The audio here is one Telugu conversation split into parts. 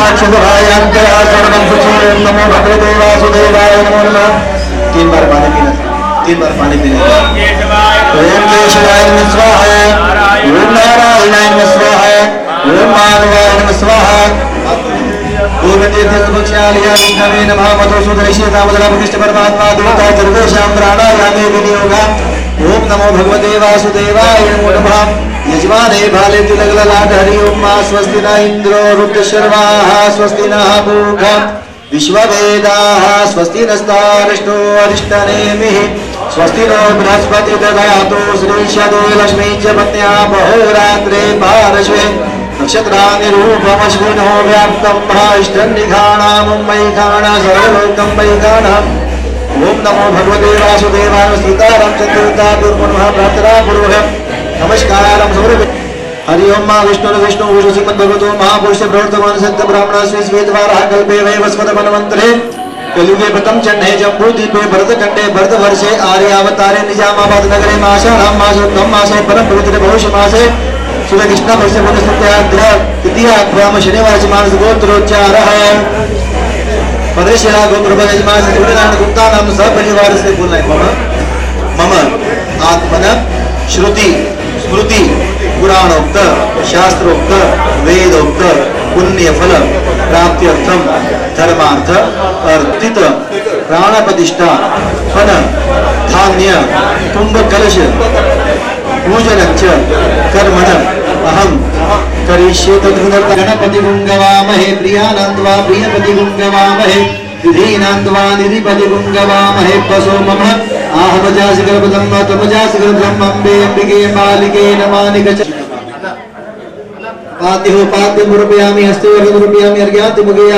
सर्वाक्षरायांतरा सर्वं नमो भगवते तीन बार पानी पीना तीन बार पानी पीना ओम ओम नमो भगवते वासुदेवाय नमो नमः। यजमाने भाले तिलक हरि ओम मा स्वस्ति न इंद्रो रुद्र शर्वाः स्वस्ति न मूर्धा विश्ववेदाः स्वस्ति नस्तारिष्ठो अरिष्टनेमिः स्वस्ति नो बृहस्पति ददातु श्रीशदे लक्ष्मी च पत्न्या, बहुरात्रे पारश्वे नक्षत्रानिरूपमश्विनो व्याप्तं ॐ नमो भगवते वासुदेवाय सीतारामचन्द्रता दुर्मनः भ्रातरा गुरुः नमस्कार हम सौरभ हरि ओम मा विष्णु विष्णु विष्णु सिंह भगवतो महापुरुष प्रवर्तमान संत ब्राह्मण स्वे स्वेदवार कल्पे वै वस्वत मनमंत्रे कलयुगे प्रथम चन्ने जम्बूदीपे भरतखंडे भरतवर्षे आर्यावतारे निजामाबाद नगरे माशाराम मासे उत्तम मासे परम पवित्र भविष्य मासे श्री कृष्ण वर्ष पुनस्तुत्याग्रह द्वितीय अभ्याम शनिवार मानस गोत्रोच्चार पदशरा गोप्रभज मास सूर्यनारायण गुप्ता नाम सपरिवार से बोलना है मम। मम आत्मन श्रुति। स्मृति पुराणोक्त शास्त्रोक्त वेदोक्त पुण्य फल प्राप्त्यर्थम धर्मार्थ, अर्थित प्राण प्रतिष्ठा फल, धान्य कुंभ कलश पूजन कर्मण अहम करिष्ये तदनुदत्त गणपति गुंगवामहे प्रियानंदवा प्रियपति गुंगवामहे विधीनांदवा निधिपति गुंगवामहे पशो मम आहवजासि गर्भदम्म तमजासि गर्भदम्म अम्बे अंबिके मालिके नमानि गच पाद्यो पाद्य मुरपयामि हस्ते वर्ग मुरपयामि अर्घ्याति मुगे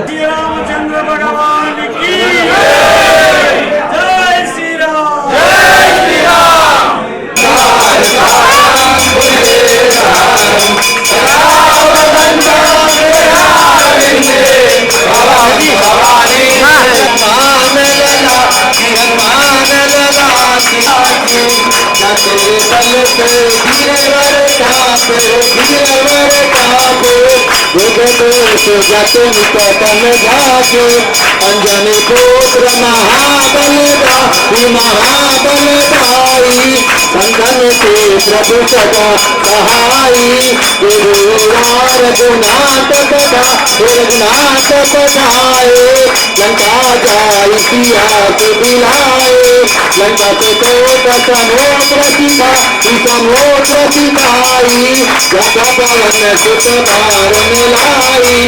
श्री रामचंद्र भगवान की কাছে দিনের কাছে দিনের तुझा तुम पतन धाजो अंजन पुत्र महाबलदा महाबलदाई संधन से प्रभु सदा सहाई रघुनाथ कथा रघुनाथ कथाए लंका जाई सिया के बिलाए लंका से तो कसमो प्रतिभा समो प्रतिभाई जब पवन सुत बार मिलाई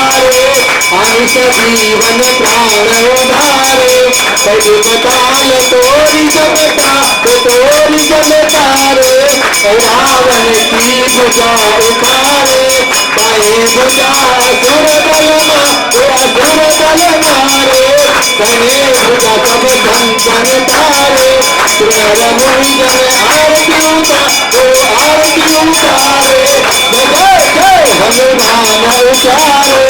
उधारे अंश जीवन प्राण उधारो कई बताल तोरी जनता तो तोरी जनता रे रावण की भुजा उठारे कई भुजा सुर दलमा सुर दलमा रे कहे भुजा सब बंधन तारे तेर। मुनि जन आरती उठा तो आरती उठारे जय जय हनुमान उचारे।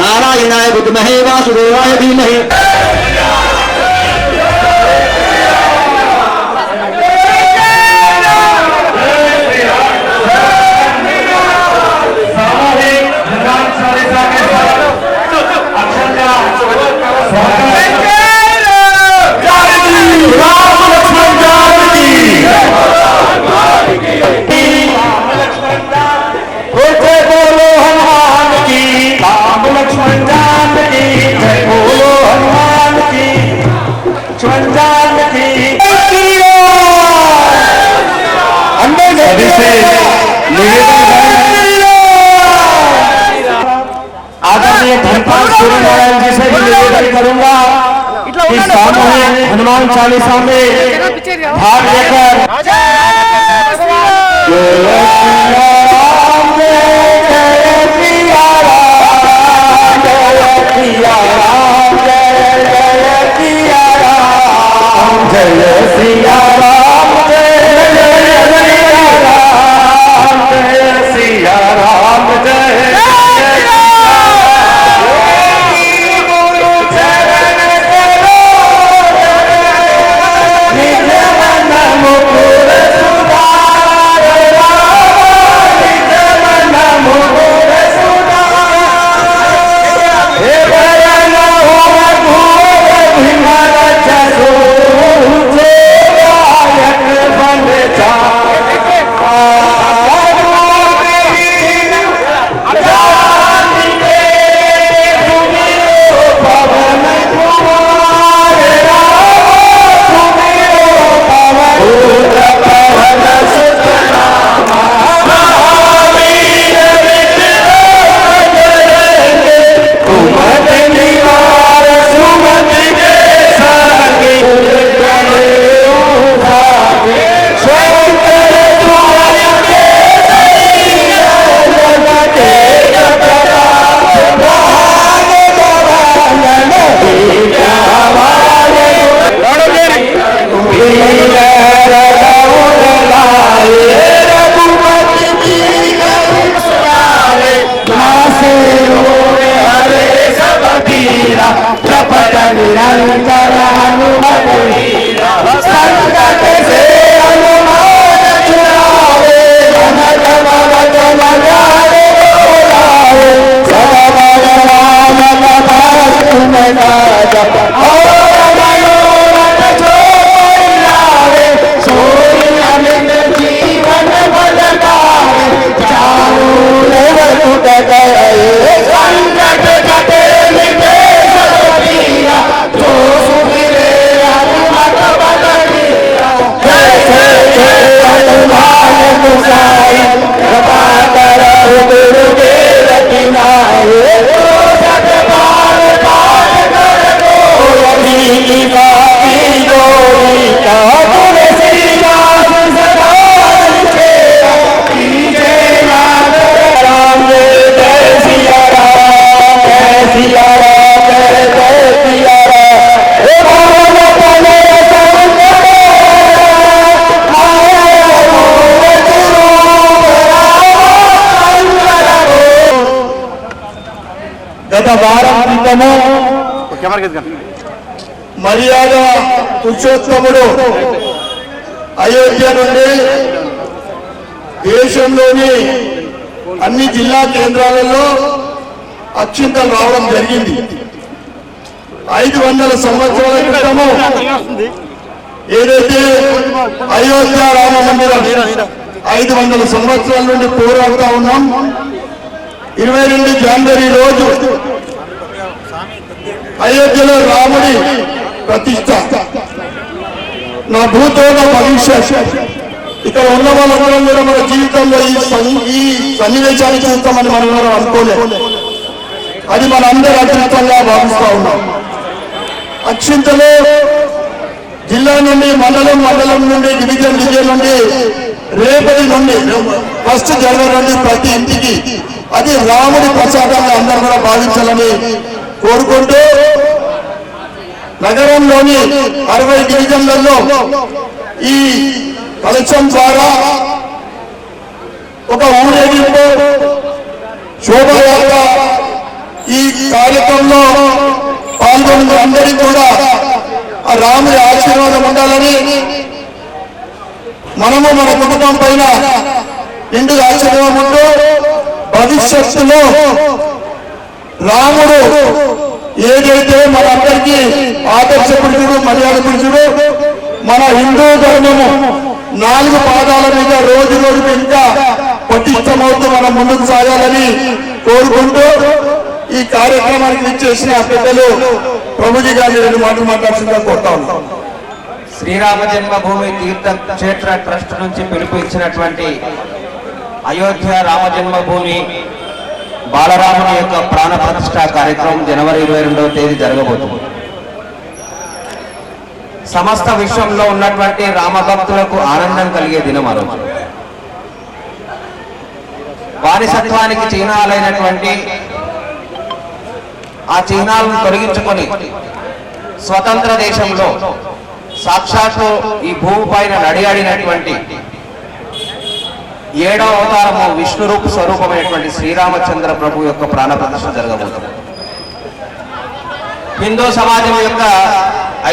నారాయణాయ విద్మహే వాసుదేవాయ ధీమహి. धीमहि आदरणीय धनपाल सूर्य नारायण जी से भी निवेदन करूंगा कि सामूहिक हनुमान चालीसा में भाग लेकर जय सिया निरंतर हनुमत संकट Aleluya పురుషోత్తముడు అయోధ్య నుండి దేశంలోని అన్ని జిల్లా కేంద్రాలలో అత్యంతలు రావడం జరిగింది. ఐదు వందల సంవత్సరాల క్రితము ఏదైతే అయోధ్య రామ మందిరం ఐదు వందల సంవత్సరాల నుండి పోరాడుతా ఉన్నాం ఇరవై రెండు జనవరి రోజు అయోధ్యలో రాముడి ప్రతిష్ట. నా భూతోన భవిష్యత్. ఇక్కడ ఉన్న వాళ్ళందరం కూడా మన జీవితంలో ఈ ఈ సన్నివేశాన్ని చూస్తామని మనం ఎవరు అనుకోలేదు. అది మన అందరి అదృష్టంగా భావిస్తా ఉన్నాం. అక్షింతలో జిల్లా నుండి మండలం మండలం నుండి డివిజన్ డివిజన్ నుండి రేపటి నుండి ఫస్ట్ జనవరి నుండి ప్రతి ఇంటికి అది రాముడి ప్రసాదంగా అందరూ కూడా భావించాలని కోరుకుంటూ నగరంలోని అరవై డివిజన్లలో ఈ కలెక్షన్ ద్వారా ఒక ఊరేగింపు శోభయాత్ర ఈ కార్యక్రమంలో పాల్గొన్న అందరికీ కూడా ఆ రాముడి ఆశీర్వాదం ఉండాలని మనము మన కుటుంబం పైన నిండు ఆశీర్వాదం ఉంటూ భవిష్యత్తులో రాముడు ఏదైతే మనందరికీ అందరికీ పురుషుడు మర్యాద పురుషుడు మన హిందూ ధర్మము నాలుగు పాదాల మీద రోజు రోజుకు ఇంకా పటిష్టమవుతూ మనం ముందుకు సాగాలని కోరుకుంటూ ఈ కార్యక్రమానికి ఇచ్చేసిన పెద్దలు ప్రభుజీ గారి రెండు మాటలు మాట్లాడుతుందా కోరుతా ఉన్నాం శ్రీరామ జన్మభూమి తీర్థ క్షేత్ర ట్రస్ట్ నుంచి పిలుపు ఇచ్చినటువంటి అయోధ్య రామ జన్మభూమి బాలరాముని యొక్క ప్రాణ ప్రతిష్ఠ కార్యక్రమం జనవరి ఇరవై రెండవ తేదీ జరగబోతుంది. సమస్త విశ్వంలో ఉన్నటువంటి రామభక్తులకు ఆనందం కలిగే దినం ఆ రోజు. బానిసత్వానికి చిహ్నాలైనటువంటి ఆ చిహ్నాలను తొలగించుకొని స్వతంత్ర దేశంలో సాక్షాత్తు ఈ భూమి పైన నడియాడినటువంటి ఏడవ అవతారము విష్ణు రూప స్వరూపమైనటువంటి శ్రీరామచంద్ర ప్రభు యొక్క ప్రాణ ప్రతిష్ఠ జరగబోతుంది. హిందూ సమాజం యొక్క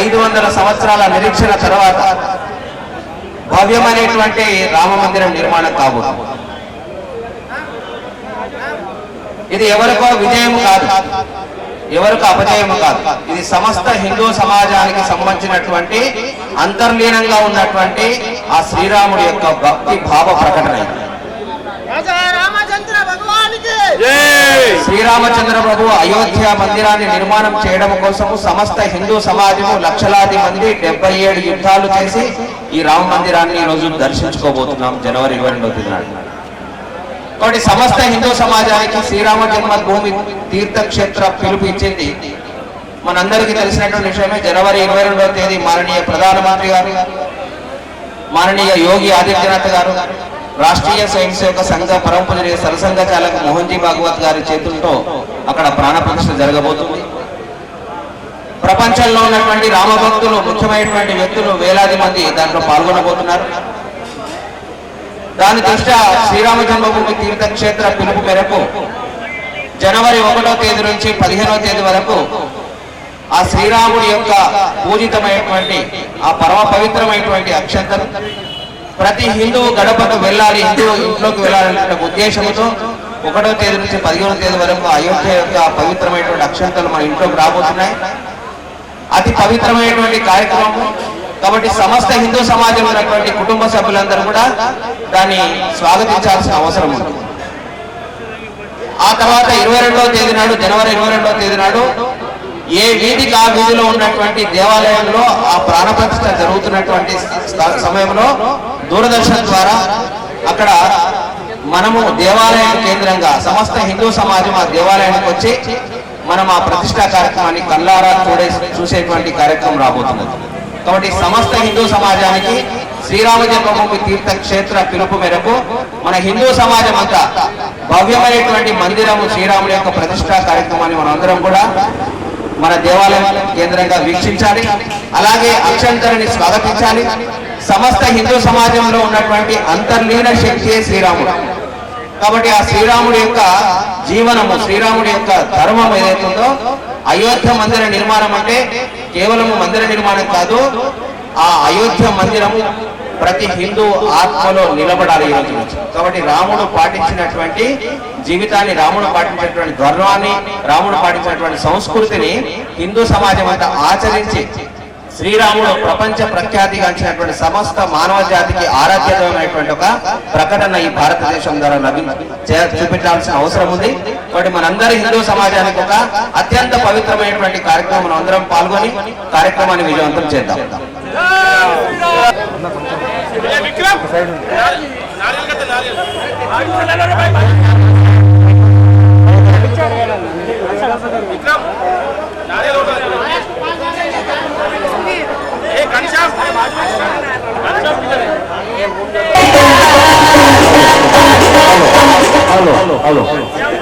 ఐదు వందల సంవత్సరాల నిరీక్షణ తర్వాత భవ్యమైనటువంటి రామ మందిరం నిర్మాణం కాబోతుంది. ఇది ఎవరికో విజయం కాదు. ఎవరికి అపజయం కాదు. ఇది సమస్త హిందూ సమాజానికి సంబంధించినటువంటి అంతర్లీనంగా ఉన్నటువంటి ఆ శ్రీరాముడి యొక్క భక్తి భావ ప్రకటన ఇది. రాజా రామచంద్ర భగవానికి! శ్రీరామచంద్ర ప్రభు అయోధ్య మందిరాన్ని నిర్మాణం చేయడం కోసము సమస్త హిందూ సమాజము లక్షలాది మంది డెబ్బై ఏడు యుద్ధాలు చేసి ఈ రామ మందిరాన్ని ఈ రోజు దర్శించుకోబోతున్నాం జనవరి ఇరవై రెండవ కాబట్టి సమస్త హిందూ సమాజానికి శ్రీరామ జన్మభూమి తీర్థక్షేత్ర పిలుపు ఇచ్చింది. మనందరికీ తెలిసినటువంటి విషయమే జనవరి ఇరవై రెండవ తేదీ మాననీయ ప్రధానమంత్రి గారు మాననీయ యోగి ఆదిత్యనాథ్ గారు రాష్ట్రీయ స్వయం సేవక సంఘ పరంపర సరసంఘ చాలక మోహన్జీ భాగవత్ గారి చేతులతో అక్కడ ప్రాణ ప్రతిష్ఠ జరగబోతుంది. ప్రపంచంలో ఉన్నటువంటి రామభక్తులు ముఖ్యమైనటువంటి వ్యక్తులు వేలాది మంది దాంట్లో పాల్గొనబోతున్నారు. దాని దృష్ట్యా శ్రీరామ జన్మభూమి తీర్థక్షేత్ర పిలుపు మేరకు జనవరి ఒకటో తేదీ నుంచి పదిహేనవ తేదీ వరకు ఆ శ్రీరాముడి యొక్క పూజితమైనటువంటి ఆ పరమ పవిత్రమైనటువంటి అక్షంతలు ప్రతి హిందువు గడపకు వెళ్ళాలి హిందువు ఇంట్లోకి వెళ్ళాలనే ఉద్దేశంతో ఒకటో తేదీ నుంచి పదిహేనో తేదీ వరకు అయోధ్య యొక్క పవిత్రమైనటువంటి అక్షంతలు మన ఇంట్లోకి రాబోతున్నాయి. అతి పవిత్రమైనటువంటి కార్యక్రమం కాబట్టి సమస్త హిందూ సమాజం ఉన్నటువంటి కుటుంబ సభ్యులందరూ కూడా దాన్ని స్వాగతించాల్సిన అవసరం ఉంది. ఆ తర్వాత ఇరవై రెండవ తేదీ నాడు జనవరి ఇరవై రెండవ తేదీ నాడు ఏ వీధికి ఆ వీధిలో ఉన్నటువంటి దేవాలయంలో ఆ ప్రాణప్రతిష్ఠ జరుగుతున్నటువంటి సమయంలో దూరదర్శన్ ద్వారా అక్కడ మనము దేవాలయం కేంద్రంగా సమస్త హిందూ సమాజం ఆ దేవాలయానికి వచ్చి మనం ఆ ప్రతిష్టా కార్యక్రమాన్ని కల్లారా చూడే చూసేటువంటి కార్యక్రమం రాబోతున్నది. కాబట్టి సమస్త హిందూ సమాజానికి శ్రీరామ జన్మభూమి తీర్థక్షేత్ర పిలుపు మేరకు మన హిందూ సమాజం అంతా భవ్యమైనటువంటి మందిరము శ్రీరాముడి యొక్క ప్రతిష్టా కార్యక్రమాన్ని మనందరం కూడా మన దేవాలయం కేంద్రంగా వీక్షించాలి. అలాగే అక్షంతరిని స్వాగతించాలి. సమస్త హిందూ సమాజంలో ఉన్నటువంటి అంతర్లీన శక్తియే శ్రీరాముడు. కాబట్టి ఆ శ్రీరాముడి యొక్క జీవనము శ్రీరాముడి యొక్క ధర్మం ఏదైతుందో అయోధ్య మందిర నిర్మాణం అంటే కేవలం మందిర నిర్మాణం కాదు ఆ అయోధ్య మందిరం ప్రతి హిందూ ఆత్మలో నిలబడాలి ఈరోజు కాబట్టి రాముడు పాటించినటువంటి జీవితాన్ని రాముడు పాటించినటువంటి గర్వాన్ని రాముడు పాటించినటువంటి సంస్కృతిని హిందూ సమాజం అంతా ఆచరించి శ్రీరాముడు ప్రపంచ ప్రఖ్యాతిగాంచినటువంటి సమస్త మానవ జాతికి ఆరాధ్యమైనటువంటి ఒక ప్రకటన ఈ భారతదేశం ద్వారా లభి చూపించాల్సిన అవసరం ఉంది. కాబట్టి మనందరి హిందూ సమాజానికి ఒక అత్యంత పవిత్రమైనటువంటి కార్యక్రమం మనం అందరం పాల్గొని కార్యక్రమాన్ని విజయవంతం చేద్దాం. あの、あの、あの。あの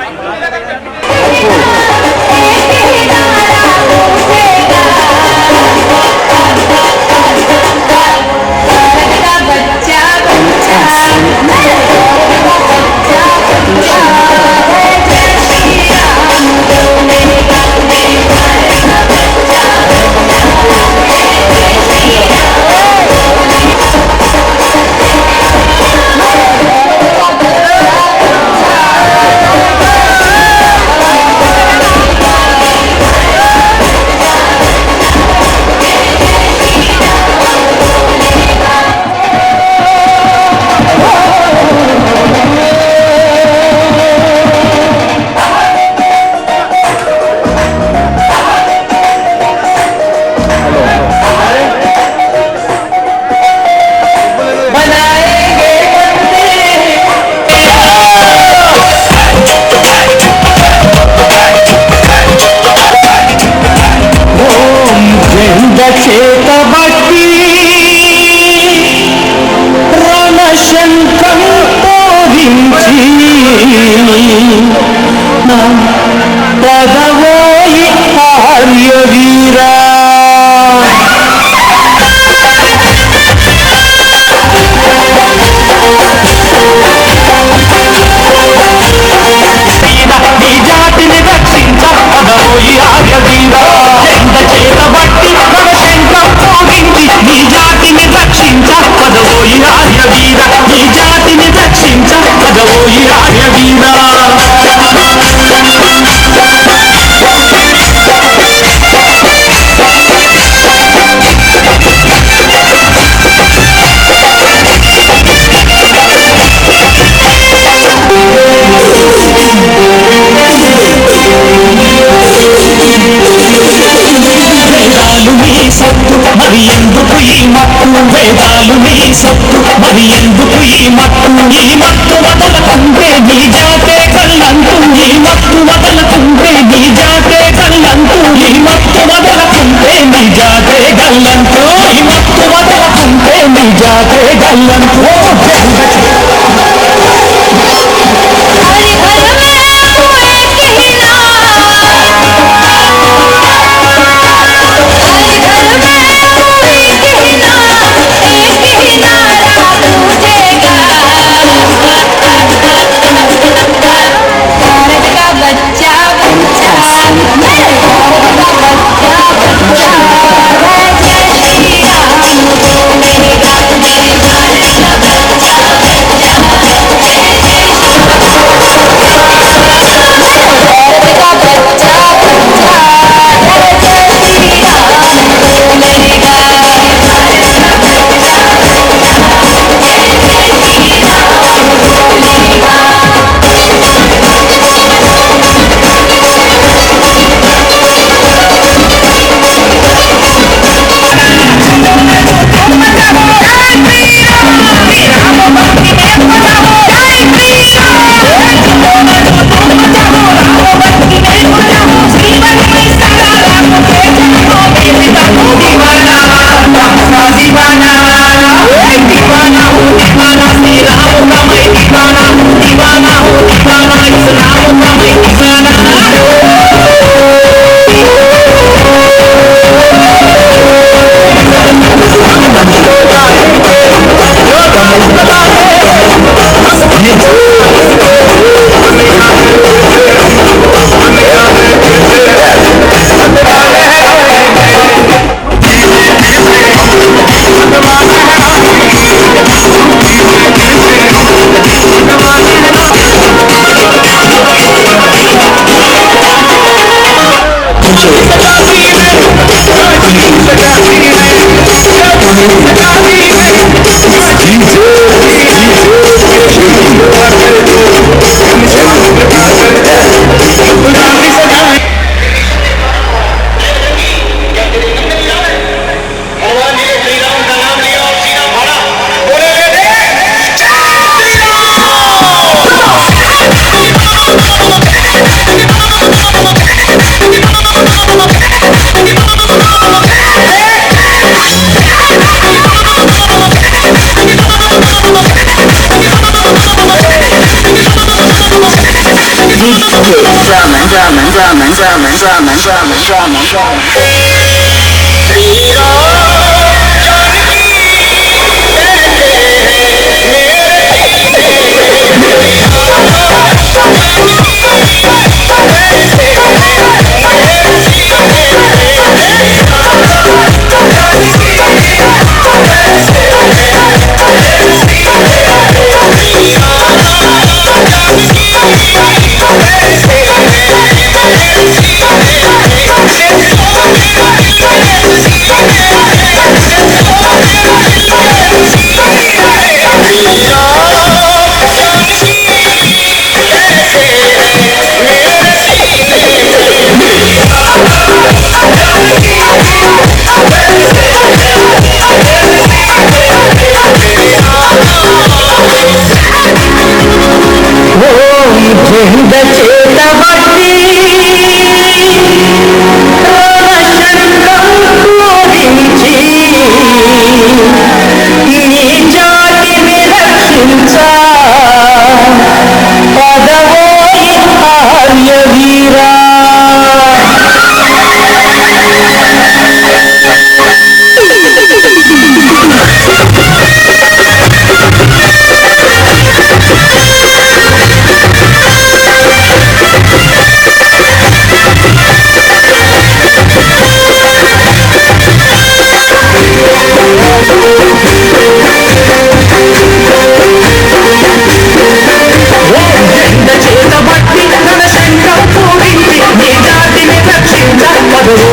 Holy Prince.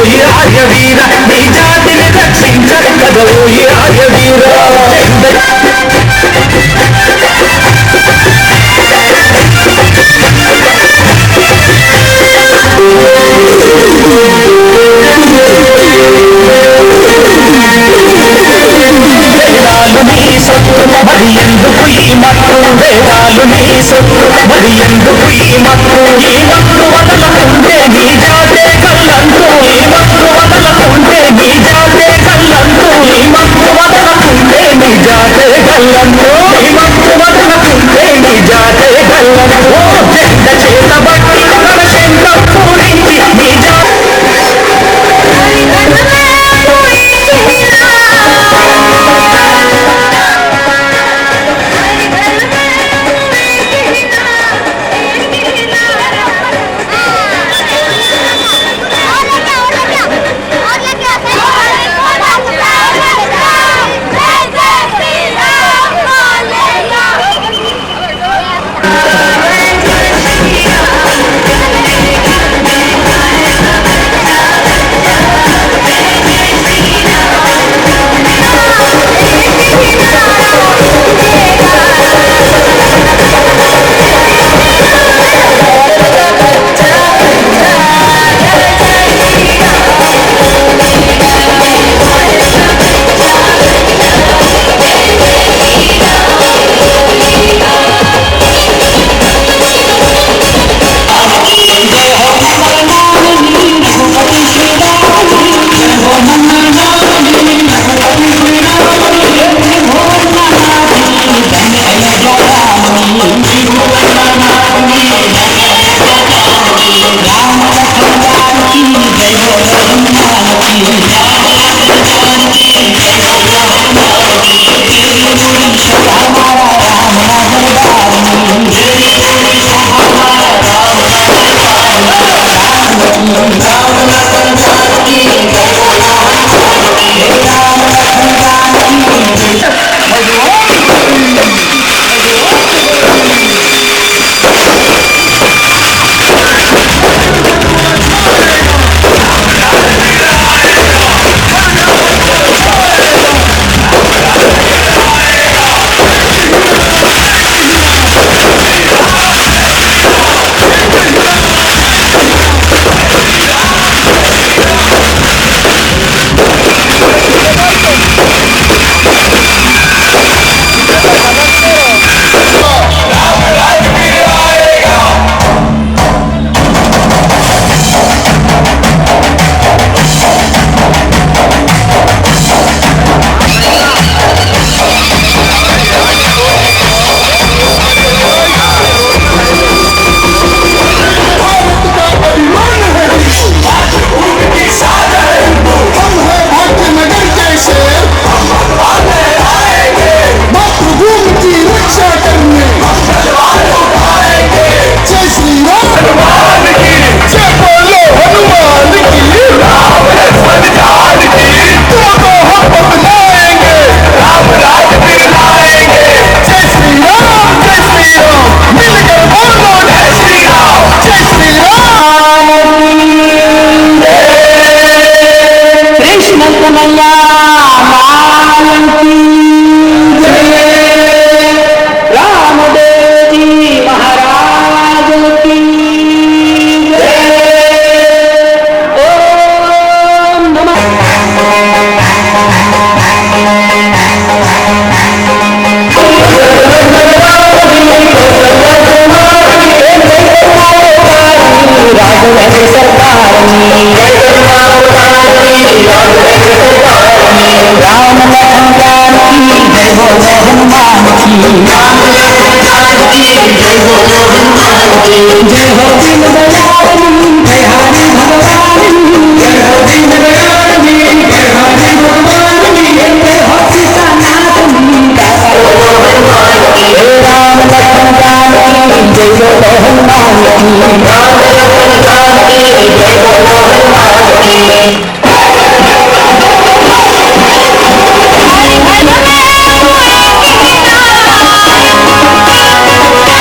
కదవోయి ఆర్యవీర నీ జాతిని రక్షించ కదవోయి ఆర్యవీర మరి ఎందుకు ఈ మత్తు? మరి ఎందుకు ఈ మత్తు? ఈ మత్తు వదలకుంటే నీ జాతి కళ్ళంటూ చెడ్డ చేత బట్టి కడకెంత పూరించి నీ